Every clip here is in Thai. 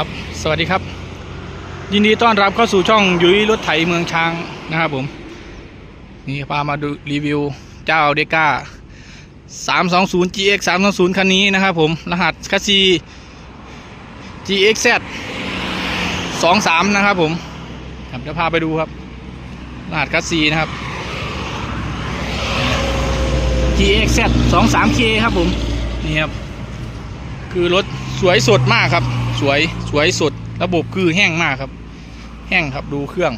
ครับ สวัสดีครับ ยินดีต้อนรับเข้าสู่ช่องยุ้ยรถไถเมืองช้างนะครับผม นี่พามาดูรีวิวเจ้าเดก้า 320 GX 320 คันนี้นะครับผม รหัสคัสซี GXZ 23 นะครับผมครับเดี๋ยวพาไปดูครับ รหัสคัสซีนะครับ GXZ 23K ครับผม นี่ครับ คือรถสวยสดมากครับ สวยสวยสดระบบคือแห้งมากครับ แห้งครับดูเครื่อง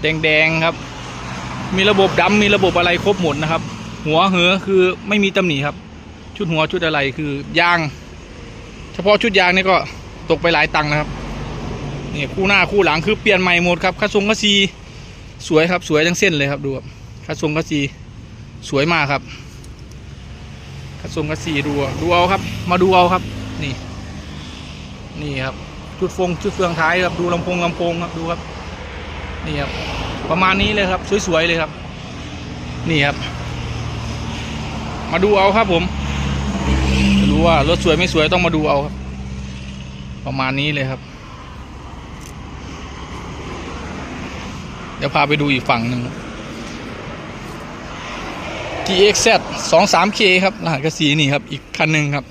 แดงๆครับ มีระบบดำมีระบบอะไรครบหมดนะครับ หัวเหอคือไม่มีตำหนิครับ ชุดหัวชุดอะไรคือยาง เฉพาะชุดยางนี่ก็ตกไปหลายตังค์นะครับนี่คู่หน้าคู่หลังคือเปลี่ยนใหม่หมดครับคัสซงคัสซีสวยครับสวยทั้งเส้นเลยครับดูครับคัสซงคัสซีสวยมากครับกระทรวงกระสีดูดูเอาครับ มาดูเอาครับนี่ นี่ครับ จุดฟงจุดเฟืองท้ายครับดูลำโพงลำโพงครับดูครับ นี่ครับ ประมาณนี้เลยครับ สวยๆเลยครับ นี่ครับ มาดูเอาครับผมจะรู้ว่ารถสวยไม่สวยต้องมาดูเอาครับ ประมาณนี้เลยครับ เดี๋ยวพาไปดูอีกฝั่งหนึ่ง GXZ 23K ครับรหัสกระสีนี่ครับ อีกคันหนึ่งครับ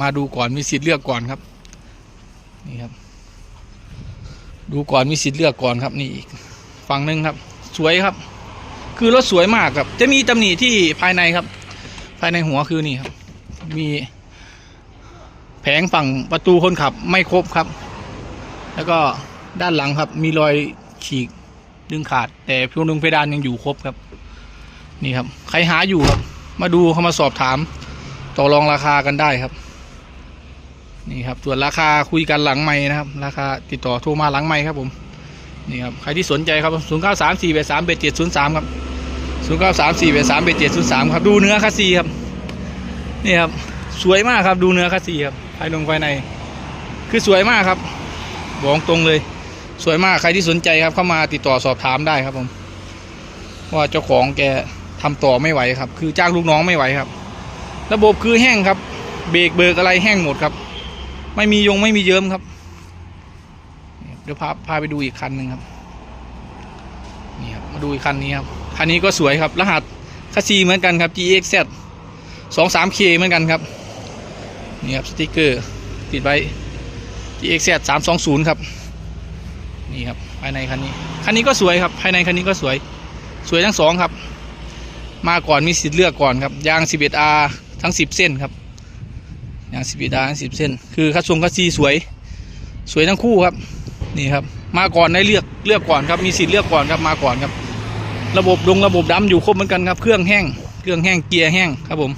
มาดูก่อนมีสิทธิ์เลือกก่อนครับ นี่ครับ ดูก่อนมีสิทธิ์เลือกก่อนครับนี่อีกฝั่งหนึ่งครับ สวยครับ คือรถสวยมากครับ จะมีตำหนิที่ภายในครับ ภายในหัวคือนี่ครับ มี แผงฝั่งประตูคนขับไม่ครบครับ แล้วก็ด้านหลังครับ มีรอยฉีกดึงขาด แต่พวงดึงเพดานยังอยู่ครบครับ นี่ครับ ใครหาอยู่ครับ มาดูเข้ามาสอบถาม ต่อรองราคากันได้ครับ นี่ครับส่วนราคาคุยกันหลังไม้นะครับ ราคาติดต่อโทรมาหลังไม้ครับผมนี่ครับใครที่สนใจครับ0 9 3 4 8 3 8 7 0 3ครับ0 9 3 4 8 3 8 7 0 3ครับดูเนื้อคัสซีครับนี่ครับสวยมากครับดูเนื้อคัสซีครับภายนงภายใน คือสวยมากครับบอกตรงเลย สวยมากใครที่สนใจครับเข้ามาติดต่อสอบถามได้ครับผมว่าเจ้าของแกทำต่อไม่ไหวครับ คือจ้างลูกน้องไม่ไหวครับ ระบบคือแห้งครับ เบรกเบิกอะไรแห้งหมดครับ ไม่มียงไม่มีเยิ้มครับ เดี๋ยวพาพาไปดูอีกคันหนึ่งครับ นี่ครับ มาดูอีกคันนี้ครับ คันนี้ก็สวยครับ รหัสคัสซีเหมือนกันครับ GXZ 23K เหมือนกันครับ นี่ครับสติกเกอร์ติดไว้ GXZ 320ครับ นี่ครับภายในคันนี้ คันนี้ก็สวยครับ ภายในคันนี้ก็สวย สวยทั้งสองครับ มาก่อนมีสิทธิ์เลือกก่อนครับ ยาง 11R ทั้ง 10 เส้นครับ ยาง 11R ทั้ง10เส้น คือคัดทรงคัดซีสวย สวยทั้งคู่ครับ นี่ครับ มาก่อนได้เลือกเลือกก่อนครับ มีสิทธิ์เลือกก่อนครับ มาก่อนครับ ระบบดงระบบดำอยู่ครบเหมือนกันครับ เครื่องแห้ง เครื่องแห้ง เกียร์แห้งครับผม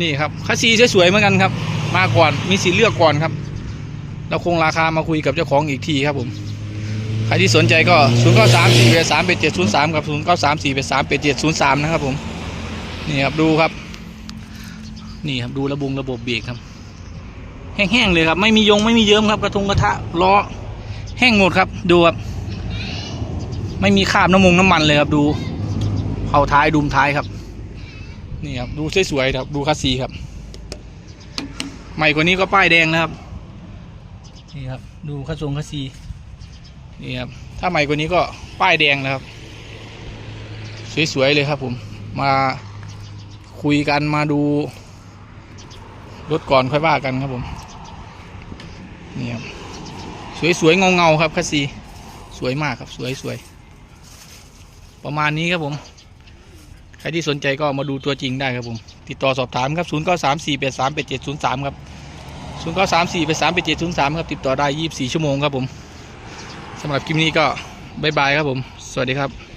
นี่ครับ คัดซีสวยๆเหมือนกันครับ มาก่อน มีสิทธิ์เลือกก่อนครับ เราคงราคามาคุยกับเจ้าของอีกทีครับผม ใครที่สนใจก็0 9 3 4 8 3 8 7 0 3กับ0 9 3 4 8 3 8 7 0 3นะครับผม นี่ครับ ดูครับ นี่ครับ ดูระบงระบบเบรกครับ แห้งๆเลยครับ ไม่มียงไม่มีเยิ้มครับ กระทงกระทะล้อแห้งหมดครับดูครับไม่มีคราบน้ำมงน้ำมันเลยครับดูเผาท้ายดุมท้ายครับ นี่ครับดูสวยๆครับดูคัสซีครับ ใหม่กว่านี้ก็ป้ายแดงนะครับนี่ครับดูคัสซงคัสซีนี่ครับถ้าใหม่กว่านี้ก็ป้ายแดงนะครับ สวยๆเลยครับผมมาคุยกันมาดูรถก่อนค่อยว่ากันครับผม นี่ครับสวยๆเงาๆครับคัสซีสวยมากครับสวยๆประมาณนี้ครับผมใครที่สนใจก็มาดูตัวจริงได้ครับผม ติดต่อสอบถามครับ 0 9 3 4 8 3 8 7 0 3 ครับ 0 9 3 4 8 3 8 7 0 3 ครับ ติดต่อได้ 24 ชั่วโมงครับผมสำหรับคลิปนี้ก็บายบายครับผม สวัสดีครับ